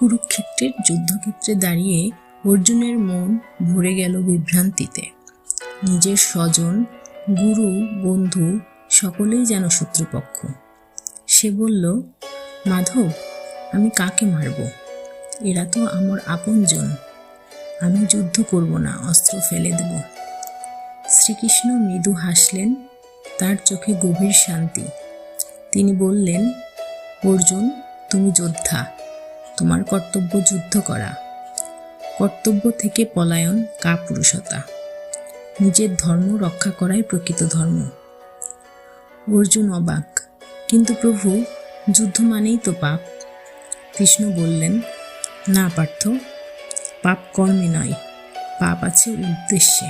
কুরুক্ষেত্রের যুদ্ধক্ষেত্রে দাঁড়িয়ে অর্জুনের মন ভরে গেল বিভ্রান্তিতে। নিজের স্বজন, গুরু, বন্ধু সকলেই যেন শত্রুপক্ষ। সে বলল, মাধব, আমি কাকে মারব? এরা তো আমার আপনজন। আমি যুদ্ধ করব না, অস্ত্র ফেলে দেব। শ্রীকৃষ্ণ মৃদু হাসলেন, তার চোখে গভীর শান্তি। তিনি বললেন, অর্জুন, তুমি যোদ্ধা। তোমার কর্তব্য যুদ্ধ করা। কর্তব্য থেকে পলায়ন কাপুরুষতা। নিজের ধর্ম রক্ষা করাই প্রকৃত ধর্ম। অর্জুন অবাক, কিন্তু প্রভু, যুদ্ধ মানেই তো পাপ। কৃষ্ণ বললেন, না, পার্থ, পাপ কর্মে নয়, পাপ আছে উদ্দেশ্যে।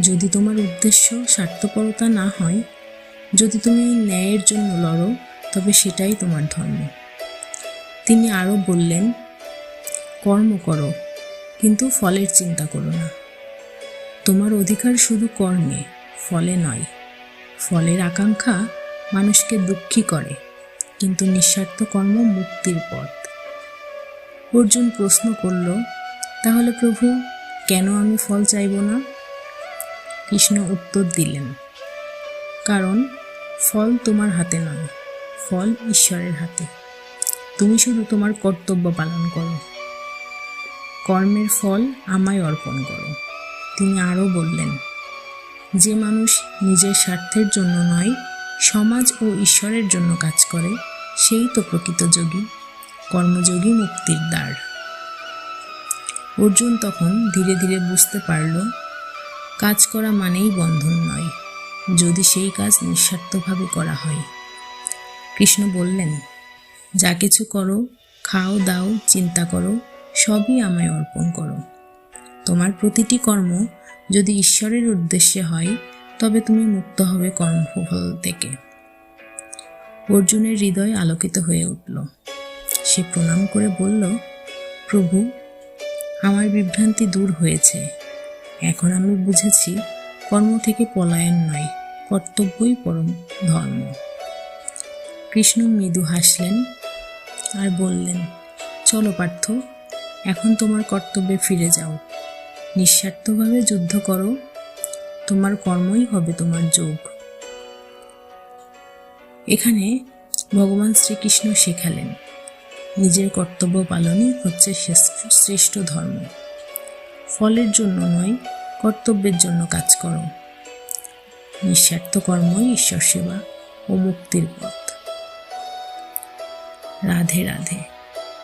যদি তোমার উদ্দেশ্য স্বার্থপরতা না হয়, যদি তুমি ন্যায়ের জন্য লড়ো, তবে সেটাই তোমার ধর্ম। তিনি আরও বললেন, কর্ম করো, কিন্তু ফলের চিন্তা করো না। তোমার অধিকার শুধু কর্মে, ফলে নয়। ফলের আকাঙ্ক্ষা মানুষকে দুঃখী করে, কিন্তু নিঃস্বার্থ কর্ম মুক্তির পথ। অর্জুন প্রশ্ন করল, তাহলে প্রভু, কেন আমি ফল চাইব না? কৃষ্ণ উত্তর দিলেন, কারণ ফল তোমার হাতে নয়, ফল ঈশ্বরের হাতে। তুমি শুধু তোমার কর্তব্য পালন করো। কর্মের ফল আমায় অর্পণ করো। তিনি আরও বললেন, যে মানুষ নিজের স্বার্থের জন্য নয়, সমাজ ও ঈশ্বরের জন্য কাজ করে, সেই তো প্রকৃত যোগী, কর্মযোগী মুক্তির দ্বার। অর্জুন তখন ধীরে ধীরে বুঝতে পারল, কাজ করা মানেই বন্ধন নয়, যদি সেই কাজ নিঃস্বার্থভাবে করা হয়। কৃষ্ণ বললেন যা কিছু করো, খাও, দাও, চিন্তা করো, সবই আমায় অর্পণ করো। তোমার প্রতিটি কর্ম যদি ঈশ্বরের উদ্দেশ্যে হয়, তবে তুমি মুক্ত হবে কর্মফল থেকে। অর্জুনের হৃদয় আলোকিত হয়ে উঠল। সে প্রণাম করে বলল, প্রভু, আমার বিভ্রান্তি দূর হয়েছে। এখন আমি বুঝেছি, কর্ম থেকে পলায়ন নয়, কর্তব্যই পরম ধর্ম। কৃষ্ণ মৃদু হাসলেন আর বললেন, চলো পার্থ, এখন তোমার কর্তব্যে ফিরে যাও। নিঃস্বার্থভাবে যুদ্ধ করো, তোমার কর্মই হবে তোমার যোগ। এখানে ভগবান শ্রীকৃষ্ণ শেখালেন, নিজের কর্তব্য পালনই হচ্ছে শ্রেষ্ঠ- ধর্ম। ফলের জন্য নয়, কর্তব্যের জন্য কাজ করো। নিঃস্বার্থ কর্মই ঈশ্বর সেবা ও মুক্তির পথ। রাধে রাধে।